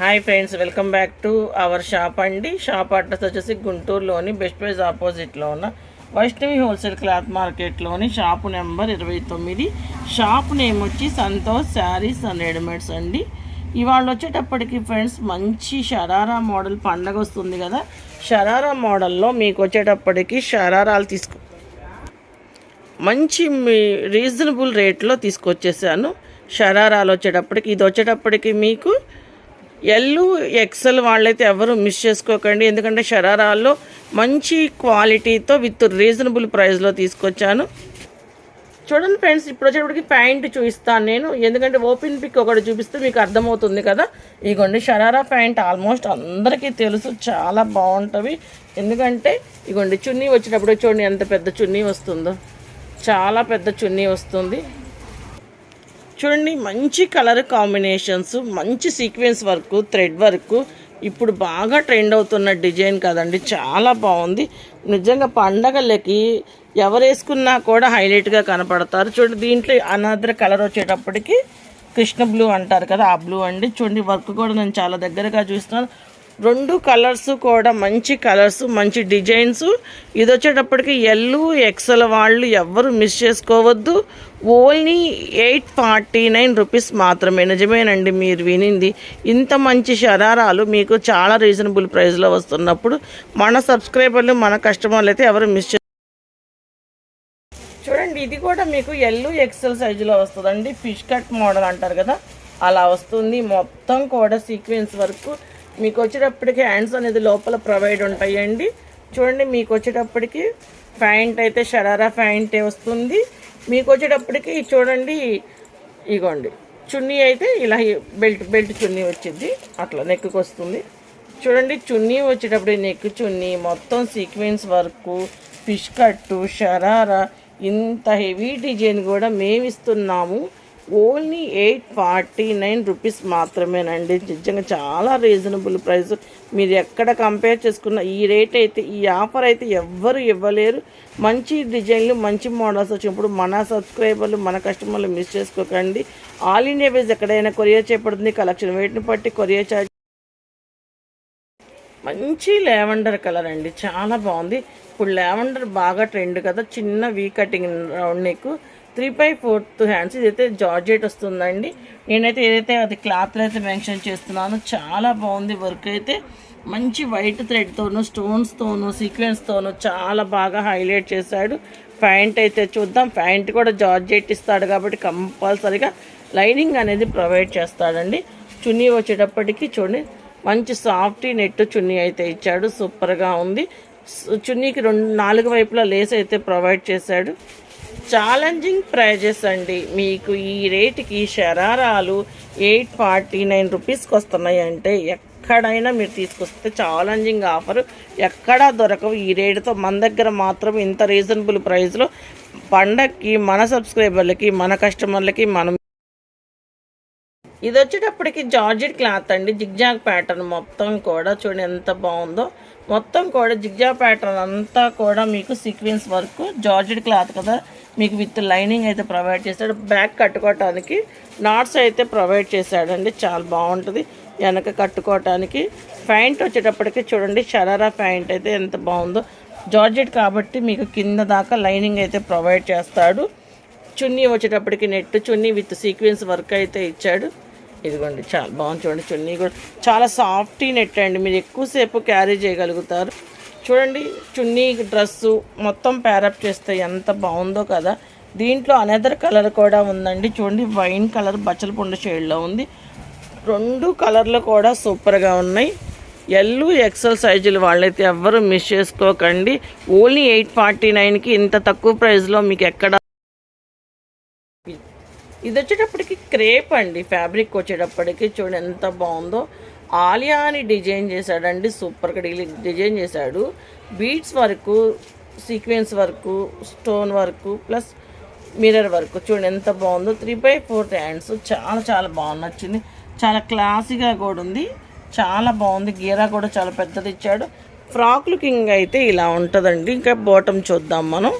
Hi friends welcome back to our shop అండి. Shop address వచ్చేసి గుంటూరులోని బెస్ట్ ప్రైజ్ ఆపోజిట్లో ఉన్న వైష్ణవి హోల్సేల్ క్లాత్ మార్కెట్లోని షాపు నెంబర్ ఇరవై తొమ్మిది. షాప్ నేమ్ వచ్చి సంతోష్ శారీస్ అండ్ రెడీమేడ్స్ అండి. ఇవాళ వచ్చేటప్పటికి ఫ్రెండ్స్ మంచి షరారా మోడల్ పండగ వస్తుంది కదా. షరారా మోడల్లో మీకు వచ్చేటప్పటికి షరారాలు తీసుకు మంచి మీ రీజనబుల్ రేట్లో తీసుకొచ్చేసాను. షరారాలు వచ్చేటప్పటికి ఇది వచ్చేటప్పటికి మీకు ఎల్లు ఎక్సెల్ వాళ్ళైతే ఎవరు మిస్ చేసుకోకండి. ఎందుకంటే షరారాల్లో మంచి క్వాలిటీతో విత్ రీజనబుల్ ప్రైస్లో తీసుకొచ్చాను. చూడండి ఫ్రెండ్స్ ఇప్పుడు వచ్చేటప్పటికి ప్యాంట్ చూపిస్తాను నేను. ఎందుకంటే ఓపెన్ పిక్ ఒకటి చూపిస్తే మీకు అర్థమవుతుంది కదా. ఇగోండి షరారా ప్యాంట్ ఆల్మోస్ట్ అందరికీ తెలుసు చాలా బాగుంటుంది ఎందుకంటే ఇగోండి చున్నీ వచ్చేటప్పుడు చూడండి ఎంత పెద్ద చున్నీ వస్తుందో. చాలా పెద్ద చున్నీ వస్తుంది. చూడండి మంచి కలర్ కాంబినేషన్స్ మంచి సీక్వెన్స్ వర్క్ థ్రెడ్ వర్క్. ఇప్పుడు బాగా ట్రెండ్ అవుతున్న డిజైన్ కదండి చాలా బాగుంది. నిజంగా పండగలకి ఎవరు వేసుకున్నా కూడా హైలైట్గా కనపడతారు. చూడండి దీంట్లో అనదర్ కలర్ వచ్చేటప్పటికి కృష్ణ బ్లూ అంటారు కదా ఆ బ్లూ అండి. చూడండి వర్క్ కూడా నేను చాలా దగ్గరగా చూస్తున్నాను. రెండు కలర్స్ కూడా మంచి కలర్స్ మంచి డిజైన్స్. ఇది వచ్చేటప్పటికి ఎల్లు ఎక్సెల్ వాళ్ళు ఎవ్వరు మిస్ చేసుకోవద్దు. Only eight forty nine rupees మాత్రమే. నిజమేనండి మీరు వినింది. ఇంత మంచి శరారాలు మీకు చాలా రీజనబుల్ ప్రైస్లో వస్తున్నప్పుడు మన సబ్స్క్రైబర్లు మన కస్టమర్లు అయితే ఎవరు మిస్ చూడండి ఇది కూడా మీకు ఎల్లు ఎక్సెల్ సైజులో వస్తుందండి. ఫిష్ కట్ మోడల్ అంటారు కదా అలా వస్తుంది. మొత్తం కూడా సీక్వెన్స్ వరకు మీకు వచ్చేటప్పటికి హ్యాండ్స్ అనేది లోపల ప్రొవైడ్ ఉంటాయండి. చూడండి మీకు వచ్చేటప్పటికి ప్యాంట్ అయితే షరారా ప్యాంటే వస్తుంది. మీకు వచ్చేటప్పటికి చూడండి ఇగోండి చున్నీ అయితే ఇలా బెల్ట్ బెల్ట్ చున్నీ వచ్చింది. అట్లా నెక్కి వస్తుంది. చూడండి చున్నీ వచ్చేటప్పుడు నెక్ చున్నీ మొత్తం సీక్వెన్స్ వర్క్ ఫిష్ కట్టు షరారా ఇంత హెవీ డిజైన్ కూడా మేము ఇస్తున్నాము only eight forty nine rupees మాత్రమేనండి. నిజంగా చాలా రీజనబుల్ ప్రైస్. మీరు ఎక్కడ కంపేర్ చేసుకున్న ఈ రేట్ అయితే ఈ ఆఫర్ అయితే ఎవ్వరు ఇవ్వలేరు. మంచి డిజైన్లు మంచి మోడల్స్ వచ్చినప్పుడు మన సబ్స్క్రైబర్లు మన కస్టమర్లు మిస్ చేసుకోకండి. ఆల్ ఇండియా వైజ్ ఎక్కడైనా కొరియర్ చేపడుతుంది కలెక్షన్ వెయిట్ని బట్టి కొరియర్ ఛార్జ్ మంచి లెవెండర్ కలర్ అండి. చాలా బాగుంది. ఇప్పుడు లెవెండర్ బాగా ట్రెండ్ కదా చిన్న V cutting round neck. Three by fourth hands ఇదైతే జార్జెట్ వస్తుందండి. నేనైతే ఏదైతే అది క్లాత్లో అయితే మెన్షన్ చేస్తున్నానో చాలా బాగుంది వర్క్ అయితే. మంచి వైట్ థ్రెడ్తోనూ స్టోన్స్తోను సీక్వెన్స్తోనూ చాలా బాగా హైలైట్ చేశాడు. ప్యాంట్ అయితే చూద్దాం. ప్యాంట్ కూడా జార్జెట్ ఇస్తాడు కాబట్టి కంపల్సరీగా లైనింగ్ అనేది ప్రొవైడ్ చేస్తాడండి. చున్నీ వచ్చేటప్పటికి చూడండి. మంచి సాఫ్టీ నెట్ చున్నీ అయితే ఇచ్చాడు. సూపర్గా ఉంది. చున్నీకి రెండు నాలుగు వైపులా లేస్ అయితే ప్రొవైడ్ చేశాడు. ఛాలెంజింగ్ ప్రైజెస్ అండి. మీకు ఈ రేటుకి శరారాలు ఎయిట్ ఫార్టీ నైన్ రూపీస్కి వస్తున్నాయి అంటే ఎక్కడైనా మీరు తీసుకొస్తే ఛాలెంజింగ్ ఆఫర్. ఎక్కడా దొరకవు. ఈ రేటుతో మన దగ్గర మాత్రం ఇంత రీజనబుల్ ప్రైస్లో పండక్కి మన సబ్స్క్రైబర్లకి మన కస్టమర్లకి మనం ఇది వచ్చేటప్పటికి జార్జెట్ క్లాత్ అండి. జిగ్జాగ్ ప్యాటర్న్ మొత్తం కూడా చూడండి ఎంత బాగుందో. మొత్తం కూడా జిగ్జాగ్ ప్యాటర్న్ అంతా కూడా మీకు సీక్వెన్స్ వర్క్ జార్జెట్ క్లాత్ కదా. మీకు విత్ లైనింగ్ అయితే ప్రొవైడ్ చేశాడు బ్యాక్ కట్టుకోవటానికి నాట్స్ అయితే ప్రొవైడ్ చేశాడండి. చాలా బాగుంటుంది. వెనక కట్టుకోవటానికి ప్యాంట్ వచ్చేటప్పటికి చూడండి షరారా ప్యాంట్ అయితే ఎంత బాగుందో. జార్జెట్ కాబట్టి మీకు కింద దాకా లైనింగ్ అయితే ప్రొవైడ్ చేస్తాడు. చున్నీ వచ్చేటప్పటికి నెట్ చున్నీ విత్ సీక్వెన్స్ వర్క్ అయితే ఇచ్చాడు. ఇదిగోండి చాలా బాగుంది చూడండి చున్నీ కూడా. చాలా సాఫ్టీ నెట్ అండి. మీరు ఎక్కువసేపు క్యారీ చేయగలుగుతారు. చూడండి చున్నీ డ్రెస్సు మొత్తం ప్యారప్ చేస్తే ఎంత బాగుందో కదా. దీంట్లో అనదర్ కలర్ కూడా ఉందండి. చూడండి వైన్ కలర్ బచ్చల పుండ షేడ్లో ఉంది. రెండు కలర్లు కూడా సూపర్గా ఉన్నాయి. ఎల్లు ఎక్సెల్ సైజులు వాళ్ళైతే ఎవ్వరూ మిస్ చేసుకోకండి. ఓన్లీ ఎయిట్ ఫార్టీ నైన్కి ఇంత తక్కువ ప్రైస్లో మీకు ఎక్కడ ఇది వచ్చేటప్పటికి క్రేప్ అండి ఫ్యాబ్రిక్ వచ్చేటప్పటికి. చూడండి ఎంత బాగుందో. ఆలియా అని డిజైన్ చేశాడండి సూపర్గా డిజైన్ చేశాడు. బీడ్స్ వరకు sequence work stone work plus mirror work చూడండి ఎంత బాగుందో. త్రీ బై ఫోర్ హ్యాండ్స్ చాలా చాలా బాగుంది నచ్చింది. చాలా క్లాసీగా కూడా ఉంది చాలా బాగుంది. గీరా కూడా చాలా పెద్దది ఇచ్చాడు. ఫ్రాక్ లుకింగ్ అయితే ఇలా ఉంటుందండి. ఇంకా బాటమ్ చూద్దాం మనం.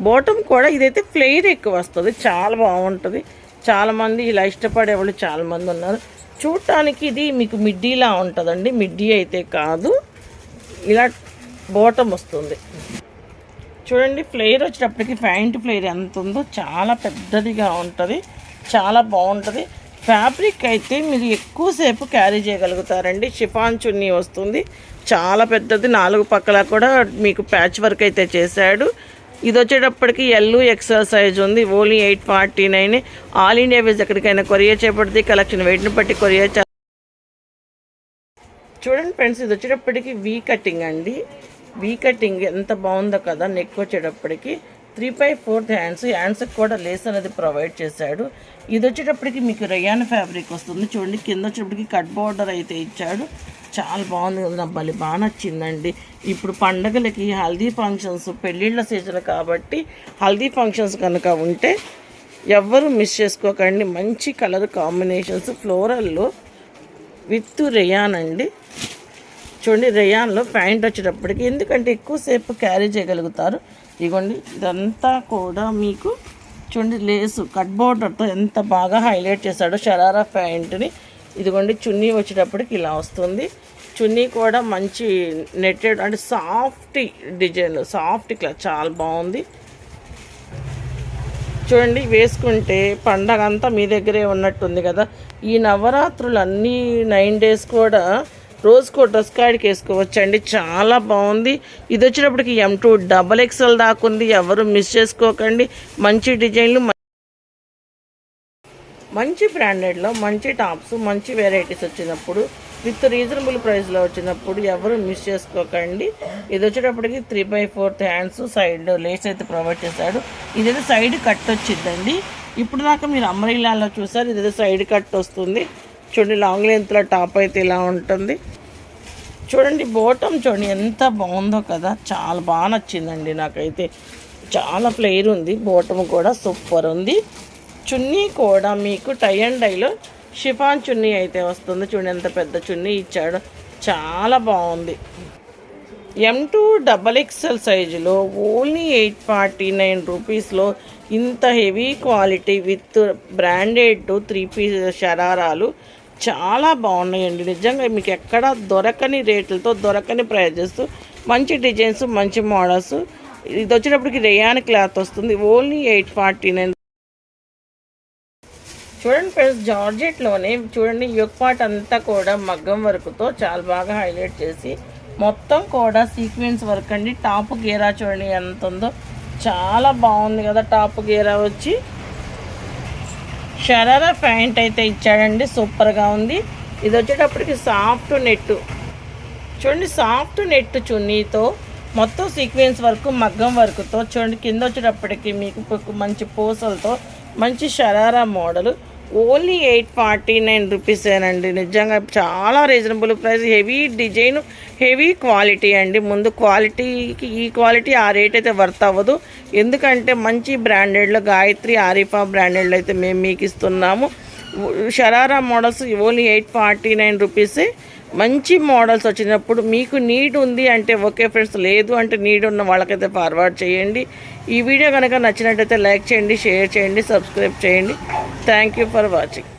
బాటమ్ కూడా ఇదైతే ఫ్లేర్ ఎక్కువ వస్తుంది చాలా బాగుంటుంది. చాలామంది ఇలా ఇష్టపడే వాళ్ళు చాలామంది ఉన్నారు. చూడటానికి ఇది మీకు మిడ్డీలా ఉంటుందండి. మిడ్డీ అయితే కాదు. ఇలా బోటం వస్తుంది. చూడండి ఫ్లేయర్ వచ్చేటప్పటికి ప్యాంట్ ఫ్లేయర్ ఎంత ఉందో చాలా పెద్దదిగా ఉంటుంది. చాలా బాగుంటుంది. ఫ్యాబ్రిక్ అయితే మీరు ఎక్కువసేపు క్యారీ చేయగలుగుతారండి. షిఫాన్ చున్నీ వస్తుంది. చాలా పెద్దది. నాలుగు పక్కల కూడా మీకు ప్యాచ్ వర్క్ అయితే చేశాడు. ఇది వచ్చేటప్పటికి ఎల్లు ఎక్సెల్ సైజ్ ఉంది. Only eight forty nine all India wise ఎక్కడికైనా కొరియర్ చేపడితే కలెక్షన్ వెయిట్ని బట్టి కొరియర్ చే చూడండి ఫ్రెండ్స్ ఇది వచ్చేటప్పటికి వీ కటింగ్ అండి. వీ కటింగ్ ఎంత బాగుందో కదా నెక్ వచ్చేటప్పటికి త్రీ బై ఫోర్త్ హ్యాండ్స్ హ్యాండ్స్కి కూడా లేస్ అనేది ప్రొవైడ్ చేశాడు. ఇది వచ్చేటప్పటికి మీకు రయాన్ ఫ్యాబ్రిక్ వస్తుంది. చూడండి కింద వచ్చేటప్పటికి కట్ బార్డర్ అయితే ఇచ్చాడు. చాలా బాగుంది కదా నాకు భలే బాగా నచ్చిందండి. ఇప్పుడు పండగలకి హల్దీ ఫంక్షన్స్ పెళ్ళిళ్ళ సీజన్ కాబట్టి హల్దీ ఫంక్షన్స్ కనుక ఉంటే ఎవ్వరు మిస్ చేసుకోకండి. మంచి కలర్ కాంబినేషన్స్ ఫ్లోరల్లో విత్ రేయాన్ అండి. చూడండి రేయాన్లో ప్యాంట్ వచ్చేటప్పటికి ఎందుకంటే ఎక్కువసేపు క్యారీ చేయగలుగుతారు. ఇదిగోండి ఇదంతా కూడా మీకు చూడండి లేసు కట్ బోర్డర్తో ఎంత బాగా హైలైట్ చేశాడో షరారా ప్యాంట్ని. ఇదిగోండి చున్నీ వచ్చేటప్పటికి ఇలా వస్తుంది. చున్నీ కూడా మంచి నెట్టెడ్ అంటే సాఫ్ట్ డిజైన్ సాఫ్ట్ క్లాత్ చాలా బాగుంది. చూడండి వేసుకుంటే పండగ అంతా మీ దగ్గరే ఉన్నట్టుంది కదా. ఈ నవరాత్రులు అన్నీ నైన్ డేస్ కూడా రోజుకో డ్రెస్ కాడికి వేసుకోవచ్చండి. చాలా బాగుంది. ఇది వచ్చేటప్పటికి ఎం టూ డబల్ ఎక్స్ఎల్ దాకుంది ఎవరు మిస్ చేసుకోకండి. మంచి డిజైన్లు మంచి బ్రాండెడ్లో మంచి టాప్స్ మంచి వెరైటీస్ వచ్చినప్పుడు విత్ రీజనబుల్ ప్రైస్లో వచ్చినప్పుడు ఎవరు మిస్ చేసుకోకండి. ఇది వచ్చేటప్పటికి three by fourth hands side lace అయితే ప్రొవైడ్ చేశాడు. ఇదైతే సైడ్ కట్ వచ్చిందండి. ఇప్పుడు దాకా మీరు అమరీలాలో చూసారు ఇదైతే సైడ్ కట్ వస్తుంది. చూడండి లాంగ్ లెంత్లో టాప్ అయితే ఇలా ఉంటుంది. చూడండి బోటం చూడండి ఎంత బాగుందో కదా. చాలా బాగా నచ్చిందండి నాకైతే. చాలా ఫ్లేర్ ఉంది బోటం కూడా సూపర్ ఉంది. చున్నీ కూడా మీకు టై అండ్ డైలో షిఫాన్ చున్నీ అయితే వస్తుంది. చూడండి ఎంత పెద్ద చున్నీ ఇచ్చాడు. చాలా బాగుంది. ఎం టూ డబల్ ఎక్స్ఎల్ సైజులో ఓన్లీ ఎయిట్ ఫార్టీ నైన్ రూపీస్లో ఇంత heavy quality with branded three piece షరారాలు చాలా బాగున్నాయండి. నిజంగా మీకు ఎక్కడ దొరకని రేట్లతో దొరకని ప్రైజెస్ మంచి డిజైన్స్ మంచి మోడల్స్ ఇది వచ్చేటప్పటికి రేయాన్ క్లాత్ వస్తుంది. ఓన్లీ ఎయిట్ ఫార్టీ నైన్ చూడండి ఫ్రెండ్స్ జార్జెట్లోనే చూడండి యుగ్ పార్ట్ అంతా కూడా మగ్గం వర్క్తో చాలా బాగా హైలైట్ చేసి మొత్తం కూడా సీక్వెన్స్ వర్క్ అండి. టాప్ గేరా చూడండి ఎంత ఉందో. చాలా బాగుంది కదా టాప్ గేరా వచ్చి. షరారా ప్యాంట్ అయితే ఇచ్చాడండి సూపర్గా ఉంది. ఇది వచ్చేటప్పటికి సాఫ్ట్ నెట్. చూడండి సాఫ్ట్ నెట్ చున్నీతో మొత్తం సీక్వెన్స్ వర్క్ మగ్గం వర్క్తో చూడండి. కింద వచ్చేటప్పటికి మీకు మంచి పూసలతో మంచి sharara model. Only eight forty nine రూపీసేనండి నిజంగా చాలా reasonable price. Heavy design heavy quality అండి. ముందు క్వాలిటీకి ఈ క్వాలిటీ ఆ రేట్ అయితే వర్త్ అవ్వదు. ఎందుకంటే మంచి బ్రాండెడ్లో గాయత్రి ఆరిఫా బ్రాండెడ్లో అయితే మేము మీకు ఇస్తున్నాము. Sharara models only eight forty nine రూపీసే. మంచి మోడల్స్ వచ్చినప్పుడు మీకు నీడ్ ఉంది అంటే ఓకే ఫ్రెండ్స్ లేదు అంటే నీడ్ ఉన్న వాళ్ళకైతే ఫార్వర్డ్ చేయండి. ఈ వీడియో కనుక నచ్చినట్టయితే లైక్ చేయండి షేర్ చేయండి సబ్స్క్రైబ్ చేయండి. Thank you for watching